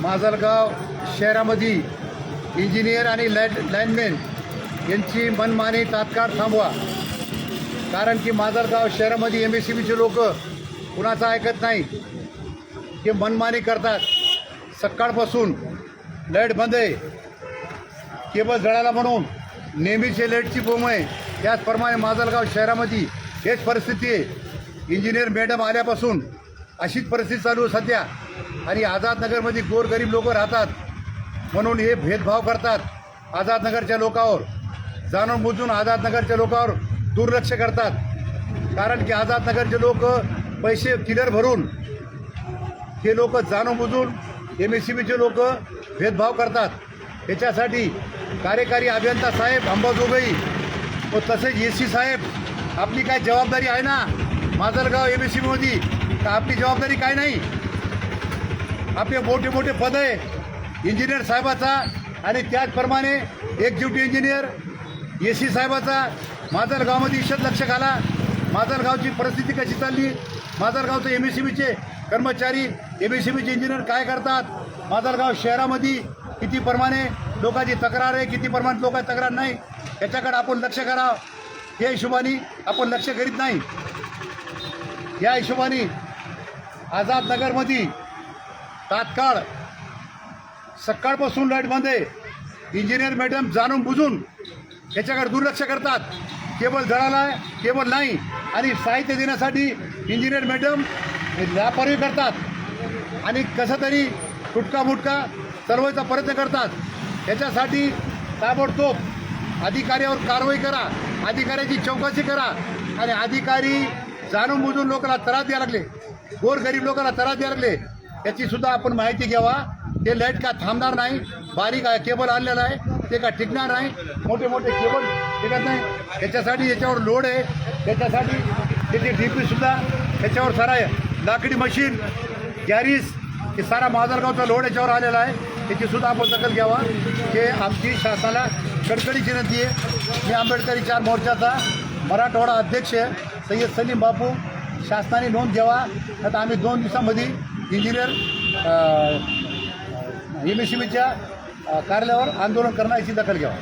माजलगाव शहरामध्ये इंजिनियर आणि light lineman यांची मनमानी तात्काळ थांबवा. कारण की माजलगाव शहरामध्ये एम एस सी बीचे लोक कुणाचं ऐकत नाही. ते मनमानी करतात. सकाळपासून लाइट बंद आहे. केबल जळाला म्हणून नेहमीचे लाईटची बोंब आहे. त्याचप्रमाणे माजलगाव शहरामध्ये हेच परिस्थिती आहे. इंजिनियर मॅडम आल्यापासून अशीच परिस्थिती चालू आहे सध्या. आणि आझादनगरमध्ये गोरगरीब लोक राहतात. म्हणून हे भेदभाव करतात आझादनगरच्या लोकांवर. जाणून बुजून आझादनगरच्या लोकांवर दुर्लक्ष करतात. कारण की आझादनगरचे लोक पैसे किलर भरून हे लोक जाणून बुजून एम एस सी बीचे लोक भेदभाव करतात. याच्यासाठी कार्यकारी अभियंता साहेब अंबाजोगाई व तसेच ए सी साहेब आपली काय जबाबदारी आहे ना? माजलगाव एम मोदी सी बीमध्ये का आपली जबाबदारी काय नाही? आपले मोठे मोठे पद आहे इंजिनियर साहेबाचा आणि त्याचप्रमाणे एक्झिक्युटिव्ह इंजिनियर ए सी साहेबाचा. माजलगावमध्ये इशत लक्ष घाला. माजलगावची परिस्थिती कशी चालली? माजलगावचे एम एस सी बीचे कर्मचारी एम एस सी बीचे इंजिनियर काय करतात? माजलगाव शहरामध्ये किती प्रमाणे लोकांची तक्रार आहे किती प्रमाणात लोकांची तक्रार नाही? याच्याकडे आपण लक्ष करावं या हिशोबाने आपण लक्ष करीत नाही. या हिशोबाने आझादनगरमध्ये तात्काळ सकाळपासून लाईटमध्ये इंजिनियर मॅडम जाणून बुजून याच्याकडे दुर्लक्ष करतात. केबल जळाला आहे केबल नाही आणि साहित्य देण्यासाठी इंजिनियर मॅडम लापरवाही करतात. आणि कसं तरी फुटका मुटका चलवायचा प्रयत्न करतात. याच्यासाठी ताबडतोब अधिकाऱ्यावर कारवाई करा. अधिकाऱ्याची चौकशी करा. आणि अधिकारी जाणून बुजून लोकांना त्रास द्यायला लागले. गोरगरीब लोकांना त्रास द्यायला लागले. याची सुद्धा आपण माहिती घ्यावा. ते लाइट का थांबणार नाही बारीक आहे केबल आणलेलं आहे ते का टिकणार नाही. मोठे मोठे केबल टिकत नाही. याच्यासाठी याच्यावर लोड आहे. त्याच्यासाठी त्याची डी पीसुद्धा त्याच्यावर सारा आहे लाकडी मशीन गॅरीज हे सारा माजलगावचा लोड याच्यावर आलेला आहे. त्याची सुद्धा आपण दखल घ्यावा. हे आमची शासनाला कडकडीची विनंती आहे. मी आंबेडकरी चार मोर्चाचा मराठवाडा अध्यक्ष आहे. सय्यद सलीम बापू शासनाने नोंद घ्यावा. आता आम्ही दोन दिवसामध्ये इंजिनियर एम एस सी बीच्या कार्यालयावर आंदोलन करण्याची दखल घ्यावा.